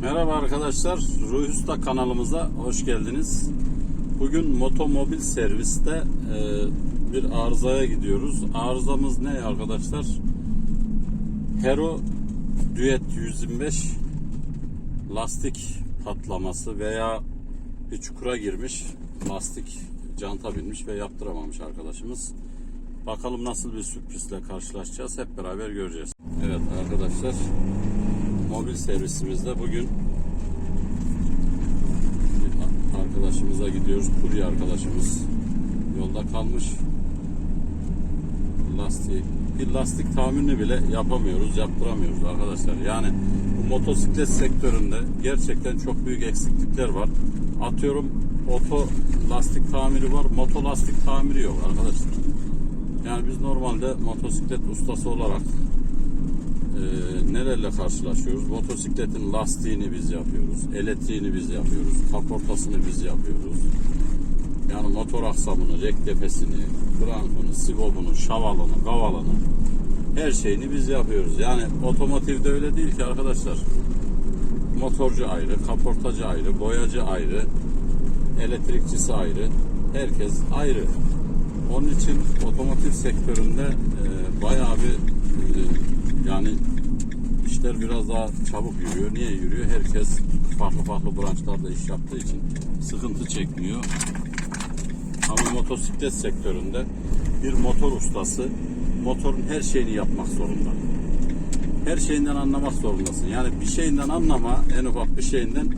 Merhaba arkadaşlar, Ruhi Usta kanalımıza hoş geldiniz. Bugün motomobil serviste e, bir arızaya gidiyoruz. Arızamız ne arkadaşlar? Hero Duet 125 lastik patlaması veya bir çukura girmiş lastik canta binmiş ve yaptıramamış arkadaşımız. Bakalım nasıl bir sürprizle karşılaşacağız hep beraber göreceğiz. Evet arkadaşlar mobil servisimizde bugün arkadaşımıza gidiyoruz. Kurye arkadaşımız yolda kalmış. Lastiği bir lastik tamirini bile yapamıyoruz, yaptıramıyoruz arkadaşlar. Yani bu motosiklet sektöründe gerçekten çok büyük eksiklikler var. Atıyorum oto lastik tamiri var, moto lastik tamiri yok arkadaşlar. Yani biz normalde motosiklet ustası olarak e, nelerle karşılaşıyoruz? Motosikletin lastiğini biz yapıyoruz, elektriğini biz yapıyoruz, kaportasını biz yapıyoruz. Yani motor aksamını, rek tepesini, krankını, sibobunu, şavalını, gavalını her şeyini biz yapıyoruz. Yani otomotivde öyle değil ki arkadaşlar. Motorcu ayrı, kaportacı ayrı, boyacı ayrı, elektrikçisi ayrı, herkes ayrı. Onun için otomotiv sektöründe e, bayağı bir e, yani işler biraz daha çabuk yürüyor. Niye yürüyor? Herkes farklı farklı branşlarda iş yaptığı için sıkıntı çekmiyor. Ama motosiklet sektöründe bir motor ustası motorun her şeyini yapmak zorunda. Her şeyinden anlamak zorundasın. Yani bir şeyinden anlama, en ufak bir şeyinden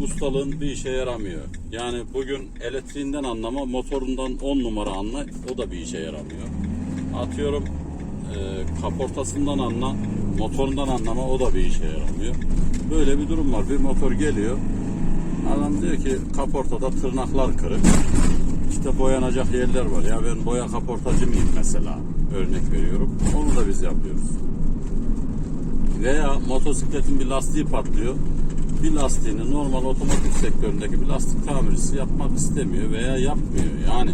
ustalığın bir işe yaramıyor. Yani bugün elektriğinden anlama, motorundan 10 numara anla, o da bir işe yaramıyor. Atıyorum e, kaportasından anla, motorundan anlama, o da bir işe yaramıyor. Böyle bir durum var. Bir motor geliyor, adam diyor ki kaportada tırnaklar kırık. İşte boyanacak yerler var. Ya ben boya kaportacı mıyım mesela? Örnek veriyorum. Onu da biz yapıyoruz. Veya motosikletin bir lastiği patlıyor. Bir lastiğini normal otomotiv sektöründeki bir lastik tamircisi yapmak istemiyor veya yapmıyor. Yani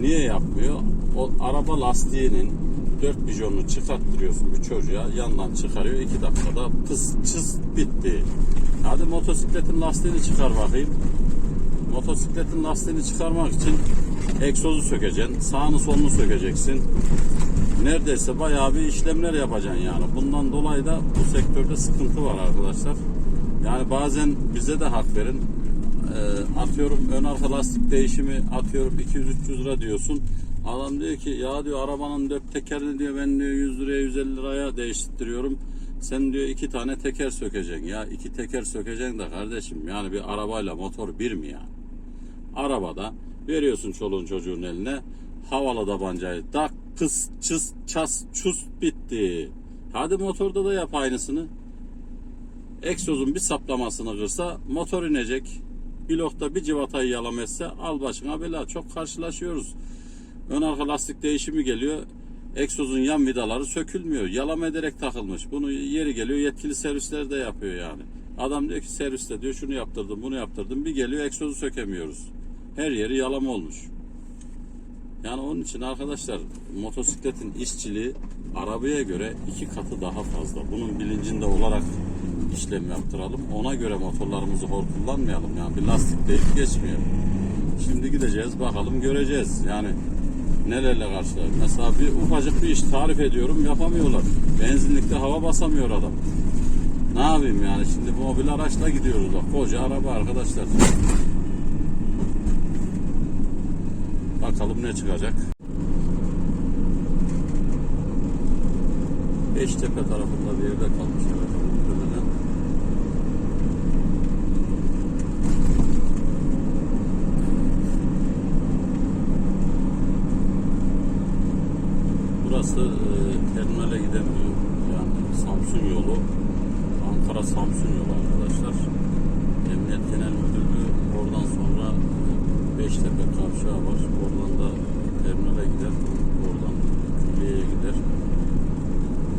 niye yapmıyor? O araba lastiğinin dört bijonunu çıkarttırıyorsun bir çocuğa yandan çıkarıyor iki dakikada pıs çıs bitti. Hadi motosikletin lastiğini çıkar bakayım. Motosikletin lastiğini çıkarmak için egzozu sökeceksin, sağını solunu sökeceksin. Neredeyse bayağı bir işlemler yapacaksın yani. Bundan dolayı da bu sektörde sıkıntı var arkadaşlar. Yani bazen bize de hak verin. Ee, atıyorum ön arka lastik değişimi atıyorum 200-300 lira diyorsun. Adam diyor ki ya diyor arabanın dört tekerini diyor ben diyor 100 liraya 150 liraya değiştiriyorum. Sen diyor iki tane teker sökeceksin. Ya iki teker sökeceksin de kardeşim yani bir arabayla motor bir mi yani? Arabada veriyorsun çoluğun çocuğun eline havalı tabancayı tak kıs çıs ças çus bitti. Hadi motorda da yap aynısını. Egzozun bir saplamasını kırsa motor inecek. Blokta bir civatayı yalam etse al başına bela. Çok karşılaşıyoruz. Ön arka lastik değişimi geliyor. Egzozun yan vidaları sökülmüyor. Yalama ederek takılmış. Bunu yeri geliyor yetkili servisler de yapıyor yani. Adam diyor ki serviste diyor şunu yaptırdım bunu yaptırdım. Bir geliyor egzozu sökemiyoruz. Her yeri yalama olmuş. Yani onun için arkadaşlar motosikletin işçiliği arabaya göre iki katı daha fazla. Bunun bilincinde olarak işlem yaptıralım. Ona göre motorlarımızı hor kullanmayalım. Yani bir lastik deyip geçmeyelim. Şimdi gideceğiz bakalım göreceğiz. Yani nelerle karşılar. Mesela bir ufacık bir iş tarif ediyorum yapamıyorlar. Benzinlikte hava basamıyor adam. Ne yapayım yani şimdi bu mobil araçla gidiyoruz bak. Koca araba arkadaşlar. Bakalım ne çıkacak. Beştepe tarafında bir yerde kalmış herhalde Burası e, terminale giden bir yani Samsun yolu. Ankara Samsun yolu arkadaşlar. Emniyet Genel Müdürlüğü oradan sonra Beştepe kavşağı var. Oradan da terminale gider. Oradan külliyeye gider.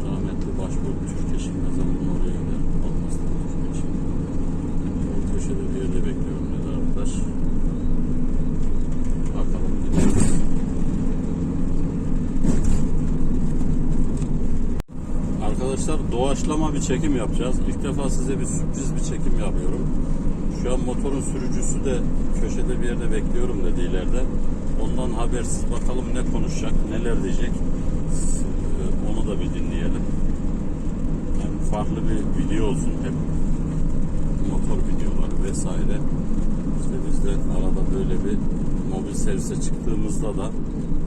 Rahmetli Başbuğ Türkeş'in mezarının oraya gider. Almaslı Türkeş'in. O köşede bir yerde bekliyorum dedi arkadaş. Bakalım gidiyoruz. Arkadaşlar doğa doğaçlama bir çekim yapacağız. İlk defa size bir sürpriz bir çekim yapıyorum. Şu an motorun sürücüsü de köşede bir yerde bekliyorum dedi ileride. Ondan habersiz bakalım ne konuşacak, neler diyecek. Ee, Onu da bir dinleyelim. Hem farklı bir video olsun hep motor videoları vesaire. İşte biz de arada böyle bir mobil servise çıktığımızda da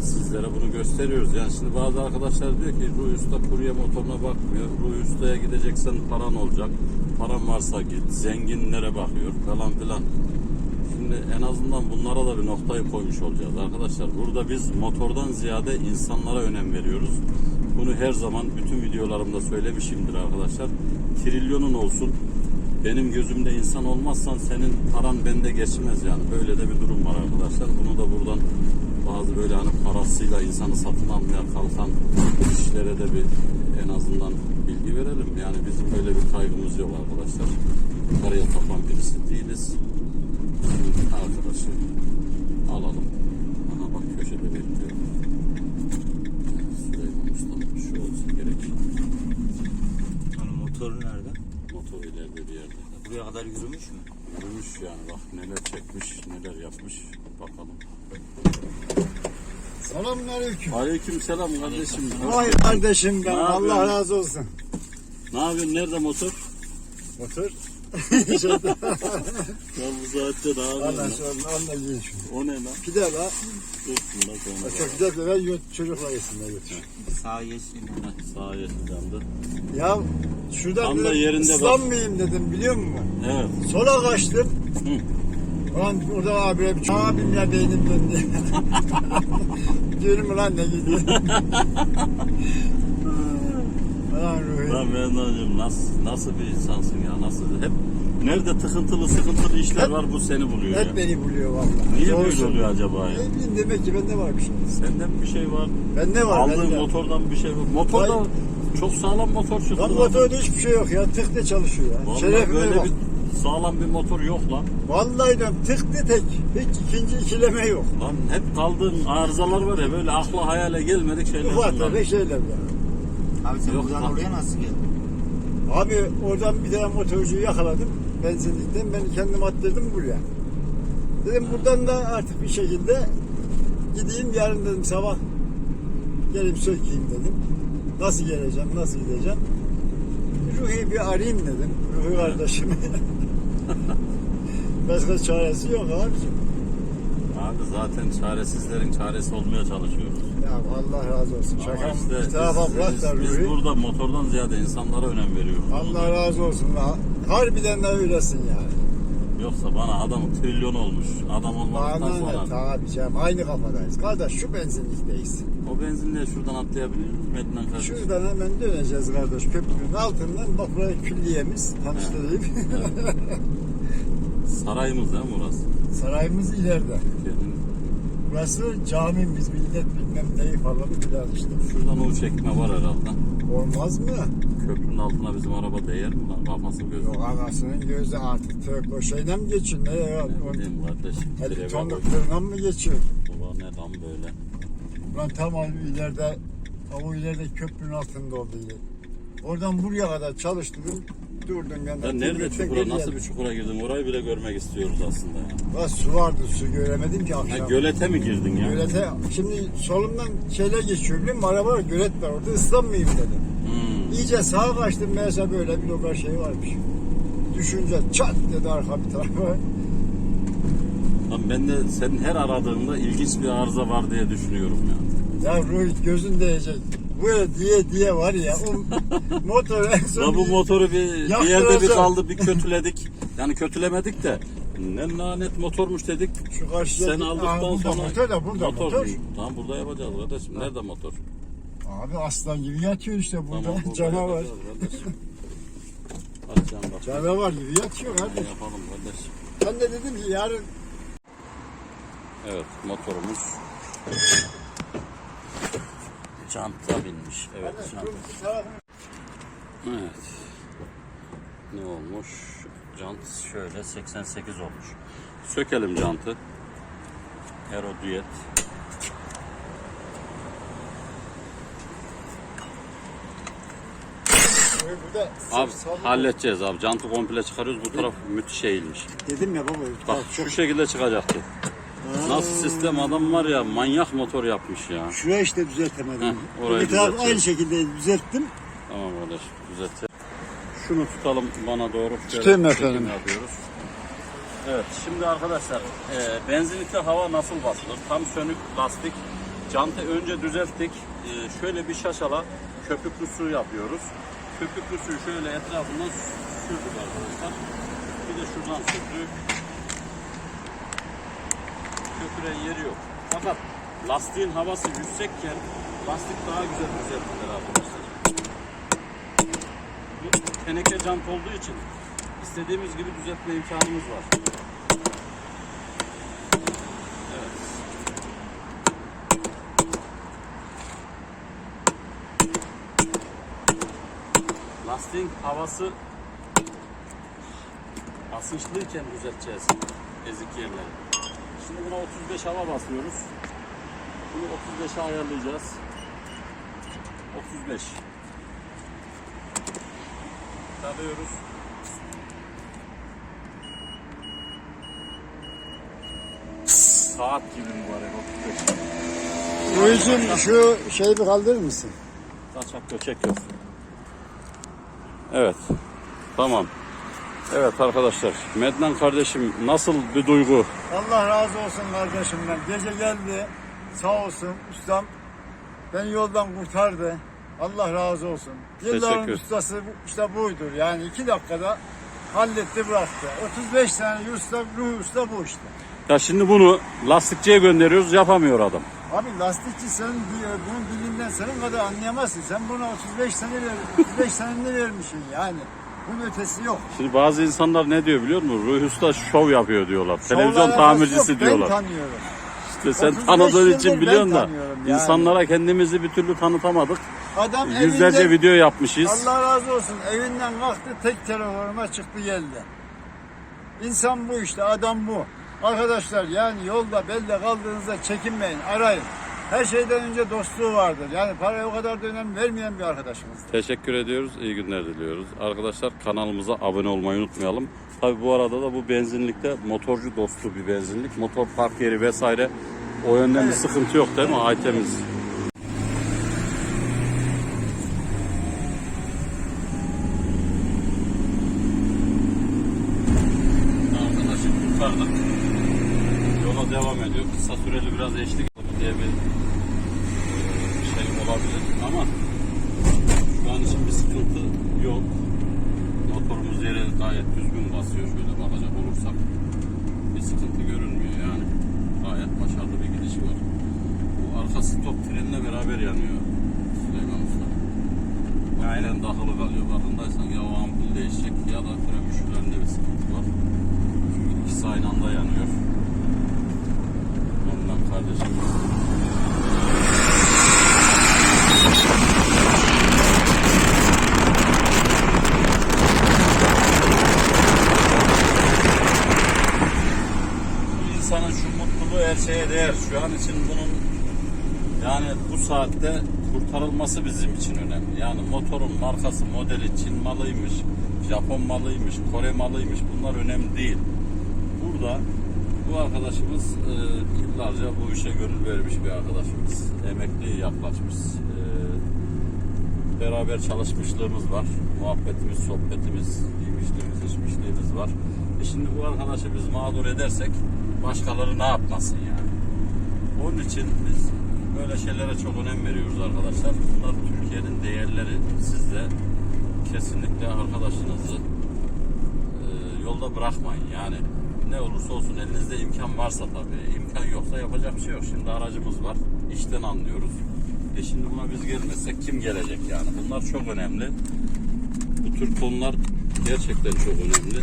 sizlere bunu gösteriyoruz. Yani şimdi bazı arkadaşlar diyor ki Ruhi Usta kurye motoruna bakmıyor. Ruhi Usta'ya gideceksen paran olacak. Paran varsa git. Zenginlere bakıyor falan filan. Şimdi en azından bunlara da bir noktayı koymuş olacağız arkadaşlar. Burada biz motordan ziyade insanlara önem veriyoruz. Bunu her zaman bütün videolarımda söylemişimdir arkadaşlar. Trilyonun olsun. Benim gözümde insan olmazsan senin paran bende geçmez yani. Böyle de bir durum var arkadaşlar. Bunu da buradan bazı böyle hani parasıyla insanı satın almaya kalkan kişilere de bir en azından bilgi verelim. Yani bizim böyle bir kaygımız yok arkadaşlar. Paraya tapan birisi değiliz. Şimdi arkadaşı alalım. Aha bak köşede bekliyor. Süleyman Usta'nın şu olsa gerek. Hani motoru nerede? Motor ileride bir yerde. Buraya kadar yürümüş mü? Yürümüş yani bak neler çekmiş, neler yapmış. Bakalım. Selamünaleyküm. Aleyküm selam kardeşim. Vay kardeşim Ne yapıyorsun? Allah razı olsun. Ne yapıyorsun? Nerede motor? Motor. Şeyde. Ya bu saatte ne Allah yapıyorsun? şunu anla yiyin şunu. O ne lan? Pide la. Dur bundan sonra. Çok güzel de ben yut, çocukla yesinler götür. Sağ yeşil. Heh, Sağa yaşayacağım Ya şuradan Tam da dedim, yerinde bak. ıslanmayayım dedim biliyor musun? Evet. Sola kaçtım. Hı. Ulan orada abiye bir abim ya beynim döndü. Diyorum ulan ne gidiyor. Ulan Ruhi. Lan ben de diyorum, nasıl, nasıl bir insansın ya? Nasıl? Hep nerede tıkıntılı sıkıntılı işler Hep- var bu seni buluyor Hep ya. beni buluyor vallahi. Niye Doğru böyle oluyor acaba ya? Ne bileyim demek ki bende var bir şey. Sende mi bir şey var? Bende var Aldığın bende. motordan bir şey var. Motorda Vay. çok sağlam motor çıktı. Lan motorda hiçbir şey yok ya. Tıkta çalışıyor ya. Vallahi Şerefime böyle bak. bir sağlam bir motor yok lan. Vallahi diyorum tıktı tek. Hiç ikinci ikileme yok. Lan hep kaldığın arızalar var ya böyle akla hayale gelmedik şeyler Ufak bunlar. tefek şeyler ya. Abi sen Yok buradan lan. oraya nasıl geldin? Abi oradan bir tane motorcuyu yakaladım. Benzinlikten ben kendim attırdım buraya. Dedim buradan da artık bir şekilde gideyim yarın dedim sabah gelip sökeyim dedim. Nasıl geleceğim, nasıl gideceğim? Ruhi'yi bir arayayım dedim. Ruhi kardeşimi. Başka çaresi yok abicim. Abi zaten çaresizlerin çaresi olmaya çalışıyoruz. Ya Allah razı olsun. Ama Şaka işte bir tarafa biz, bırak biz, da biz Ruhi. burada motordan ziyade insanlara önem veriyoruz. Allah razı olsun. Ha- Harbiden de öylesin yani. Yoksa bana adam trilyon olmuş. Adam olmadıktan Bana sonra tabi canım aynı kafadayız. Kardeş şu benzinlikteyiz. o benzinle şuradan atlayabilir miyiz Medine'den kardeşim? Şuradan hemen döneceğiz kardeş köprünün altından. Bak buraya külliyemiz tanıştırayım. Sarayımız değil mi burası? Sarayımız ileride. Kendin- Burası camimiz millet bilmem neyi falan filan işte. Şuradan o çekme var herhalde. Olmaz mı? Köprünün altına bizim araba değer mi lan? Kafası gözü. Yok anasının gözü artık tırkla şeyden mi geçiyor? Ne ya? Ne bileyim kardeşim. 50 Trebe tonluk mı geçiyor? Ulan ne lan böyle. Ulan tam o ileride o ileride köprünün altında oldu yine. Oradan buraya kadar Durdum ben. Sen nerede çukura, nasıl bir çukura girdin? Orayı bile görmek istiyoruz aslında ya. Su vardı su göremedim ki Ha, akşam. gölete mi girdin ya? Gölete şimdi solumdan şeyler geçiyor biliyor musun? Araba var gölet var orada ıslanmayayım dedim. Hmm. İyice sağa kaçtım meğerse böyle bir lokal şey varmış. Düşünce çat dedi arka bir tarafa. Lan ben de senin her aradığında ilginç bir arıza var diye düşünüyorum ya. Ya Ruhi gözün değecek. Böyle diye diye var ya o motor en son La bu motoru bir, bir yerde bir Yaktıracağım. kaldı bir kötüledik. Yani kötülemedik de ne lanet motormuş dedik. şu karşıya Sen aldıktan burada sonra motor da burada motor. Tamam burada yapacağız kardeşim. Nerede motor? Abi aslan gibi yatıyor işte burada Tamam canavar. yapacağız kardeşim. Hadi sen bak. Canavar gibi yatıyor kardeş. yapalım kardeşim. Ben de dedim ki yarın Evet motorumuz Canta binmiş. Evet jant. Evet. Ne olmuş? Jant şöyle 88 olmuş. Sökelim jantı. Hero Duet. burada Abi halledeceğiz abi. Jantı komple çıkarıyoruz. Bu taraf müthiş eğilmiş. Dedim ya baba. Bak şu şekilde çıkacaktı. Nasıl sistem adam var ya manyak motor yapmış ya. Şurayı işte düzeltemedim. Heh, orayı Bir taraf düzelteceğim. aynı şekilde düzelttim. Tamam kardeş düzelt. Şunu tutalım bana doğru. Şöyle Tutayım çekim efendim. Yapıyoruz. Evet şimdi arkadaşlar e, benzinlikte hava nasıl basılır? Tam sönük lastik. Jantı önce düzelttik. E, şöyle bir şaşala köpüklü su yapıyoruz. Köpüklü suyu şöyle etrafından sürdük arkadaşlar. Bir de şuradan sürdük. Köpüren yeri yok. Fakat lastiğin havası yüksekken lastik daha güzel düzeltilir arkadaşlar. Bu teneke jant olduğu için istediğimiz gibi düzeltme imkanımız var. Lastiğin havası basınçlıyken düzelteceğiz ezik yerleri. Şimdi buna 35 hava basıyoruz. Bunu 35'e ayarlayacağız. 35. Tarıyoruz. Saat gibi mübarek 35. Ruhi'cim şu şeyi bir kaldırır mısın? Kaçak göçek yok. Evet. Tamam. Evet arkadaşlar. Mednan kardeşim nasıl bir duygu? Allah razı olsun kardeşimden. Gece geldi. Sağ olsun ustam. Beni yoldan kurtardı. Allah razı olsun. Yılların Teşekkür. ustası bu- işte buydur. Yani iki dakikada halletti bıraktı. 35 tane usta, ruh usta bu işte. Ya şimdi bunu lastikçiye gönderiyoruz yapamıyor adam. Abi lastikçi sen diyor, bunun dilinden senin kadar anlayamazsın. Sen buna 35 sene ver, 35 seneni vermişsin yani. Bunun ötesi yok. Şimdi bazı insanlar ne diyor biliyor musun? Ruhi Usta şov yapıyor diyorlar. Şovla Televizyon tamircisi yok, diyorlar. Ben tanıyorum. İşte sen 35 tanıdığın için biliyorsun da tanıyorum yani. insanlara kendimizi bir türlü tanıtamadık. Adam Yüzlerce evinden, video yapmışız. Allah razı olsun evinden kalktı tek telefonuma çıktı geldi. İnsan bu işte adam bu. Arkadaşlar yani yolda belde kaldığınızda çekinmeyin arayın. Her şeyden önce dostluğu vardır. Yani paraya o kadar da önem vermeyen bir arkadaşımız. Teşekkür ediyoruz. iyi günler diliyoruz. Arkadaşlar kanalımıza abone olmayı unutmayalım. Tabi bu arada da bu benzinlikte motorcu dostu bir benzinlik. Motor park yeri vesaire o yönden bir sıkıntı yok değil mi? Ay temiz. Arkadaşı kurtardık. Yola devam ediyor. Kısa süreli biraz eşlik diye bir şey olabilir ama şu an için bir sıkıntı yok. Motorumuz yere gayet düzgün basıyor. Şöyle bakacak olursak bir sıkıntı görünmüyor yani. Gayet başarılı bir gidiş var. Bu arka stop frenle beraber yanıyor Süleyman Usta. Aynen. takılı kalıyor farkındaysan ya o ampul değişecek ya da fren müşürlerinde bir sıkıntı var. Çünkü ikisi aynı anda yanıyor. Ondan kardeşim. Bu insanın şu şeye değer. Şu an için bunun yani bu saatte kurtarılması bizim için önemli. Yani motorun markası, modeli Çin malıymış, Japon malıymış, Kore malıymış bunlar önemli değil. Burada bu arkadaşımız e, yıllarca bu işe gönül vermiş bir arkadaşımız. Emekli yaklaşmış. E, beraber çalışmışlığımız var. Muhabbetimiz, sohbetimiz, yemişliğimiz, içmişliğimiz var. E şimdi bu arkadaşı biz mağdur edersek başkaları ne yapmasın yani? Onun için biz böyle şeylere çok önem veriyoruz arkadaşlar. Bunlar Türkiye'nin değerleri. Siz de kesinlikle arkadaşınızı e, yolda bırakmayın. Yani ne olursa olsun elinizde imkan varsa tabii. imkan yoksa yapacak bir şey yok. Şimdi aracımız var. İşten anlıyoruz. E şimdi buna biz gelmezsek kim gelecek yani? Bunlar çok önemli. Bu tür konular gerçekten çok önemli.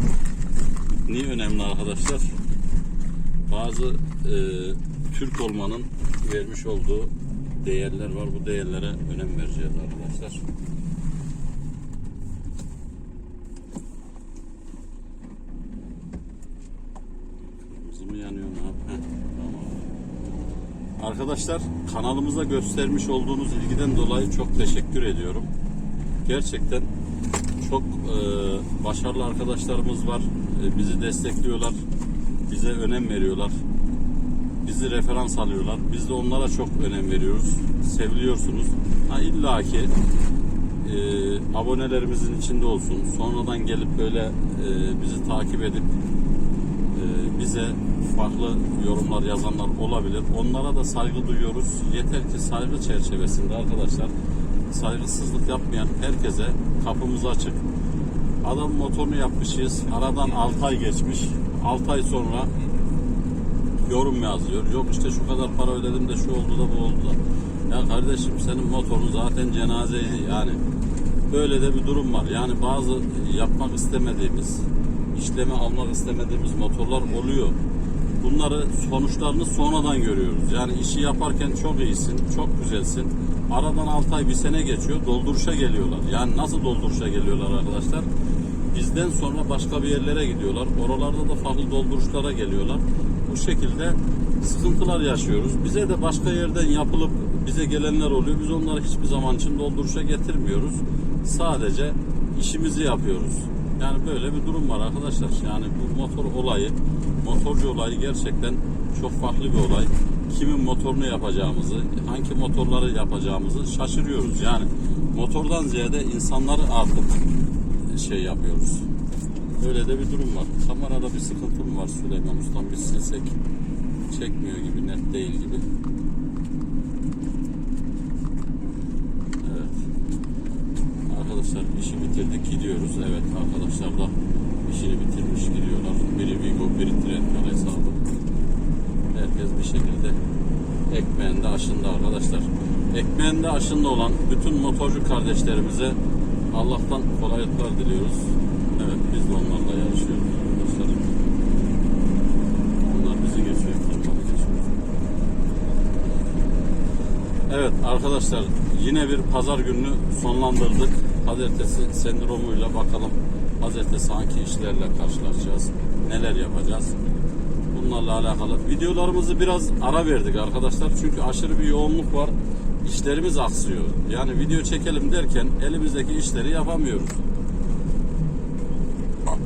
Niye önemli arkadaşlar? Bazı e, Türk olmanın vermiş olduğu değerler var. Bu değerlere önem vereceğiz arkadaşlar. Kırmızı mı yanıyor yap? Heh, tamam. Arkadaşlar kanalımıza göstermiş olduğunuz ilgiden dolayı çok teşekkür ediyorum. Gerçekten çok e, başarılı arkadaşlarımız var. Bizi destekliyorlar. Bize önem veriyorlar. Bizi referans alıyorlar. Biz de onlara çok önem veriyoruz. Seviliyorsunuz. Ha illa ki e, abonelerimizin içinde olsun. Sonradan gelip böyle e, bizi takip edip e, bize farklı yorumlar yazanlar olabilir. Onlara da saygı duyuyoruz. Yeter ki saygı çerçevesinde arkadaşlar saygısızlık yapmayan herkese kapımız açık. Adam motorunu yapmışız. Aradan 6 ay geçmiş. 6 ay sonra yorum yazıyor. Yok işte şu kadar para ödedim de şu oldu da bu oldu da. Ya kardeşim senin motorun zaten cenaze yani böyle de bir durum var. Yani bazı yapmak istemediğimiz, işleme almak istemediğimiz motorlar oluyor. Bunları sonuçlarını sonradan görüyoruz. Yani işi yaparken çok iyisin, çok güzelsin. Aradan 6 ay bir sene geçiyor, dolduruşa geliyorlar. Yani nasıl dolduruşa geliyorlar arkadaşlar? Bizden sonra başka bir yerlere gidiyorlar. Oralarda da farklı dolduruşlara geliyorlar. Bu şekilde sıkıntılar yaşıyoruz. Bize de başka yerden yapılıp bize gelenler oluyor. Biz onları hiçbir zaman için dolduruşa getirmiyoruz. Sadece işimizi yapıyoruz. Yani böyle bir durum var arkadaşlar. Yani bu motor olayı, motorcu olayı gerçekten çok farklı bir olay. Kimin motorunu yapacağımızı, hangi motorları yapacağımızı şaşırıyoruz. Yani motordan ziyade insanları artık şey yapıyoruz. Öyle de bir durum var. Kamerada bir sıkıntı mı var Süleyman Ustam? Bir silsek çekmiyor gibi, net değil gibi. Evet. Arkadaşlar işi bitirdik gidiyoruz. Evet arkadaşlar da işini bitirmiş gidiyorlar. Biri Vigo, biri Trendyol hesabı. Herkes bir şekilde ekmeğinde aşında arkadaşlar. Ekmeğinde aşında olan bütün motorcu kardeşlerimize Allah'tan kolaylıklar diliyoruz. Evet biz de onlarla yarışıyoruz arkadaşlar. Onlar bizi geçiyor. Evet arkadaşlar yine bir pazar gününü sonlandırdık. Pazartesi sendromuyla bakalım pazartesi hangi işlerle karşılaşacağız, neler yapacağız. Bunlarla alakalı videolarımızı biraz ara verdik arkadaşlar. Çünkü aşırı bir yoğunluk var. İşlerimiz aksıyor. Yani video çekelim derken elimizdeki işleri yapamıyoruz.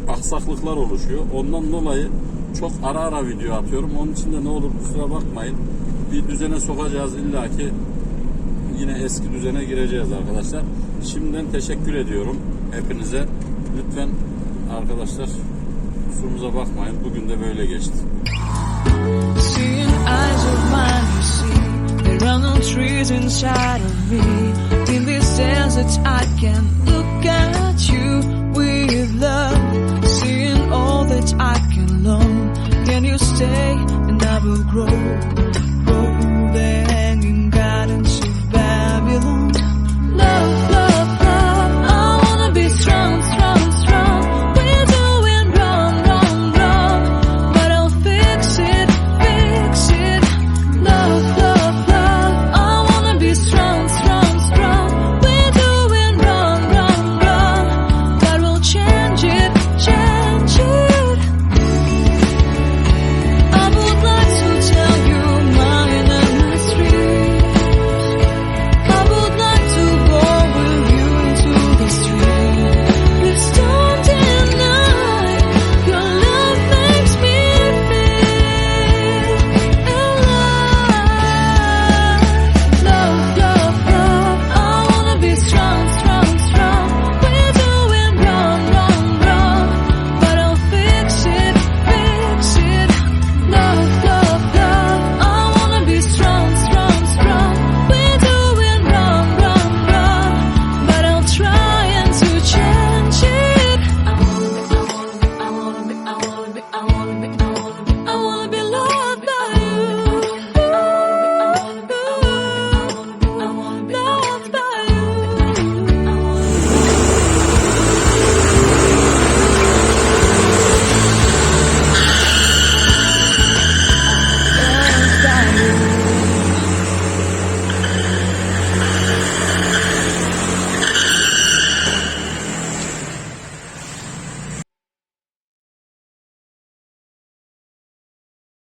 Aksaklıklar oluşuyor. Ondan dolayı çok ara ara video atıyorum. Onun için de ne olur kusura bakmayın. Bir düzene sokacağız illaki yine eski düzene gireceğiz arkadaşlar. Şimdiden teşekkür ediyorum hepinize. Lütfen arkadaşlar kusurumuza bakmayın. Bugün de böyle geçti. Seeing eyes of mine, No trees inside of me, in this desert. I can look at.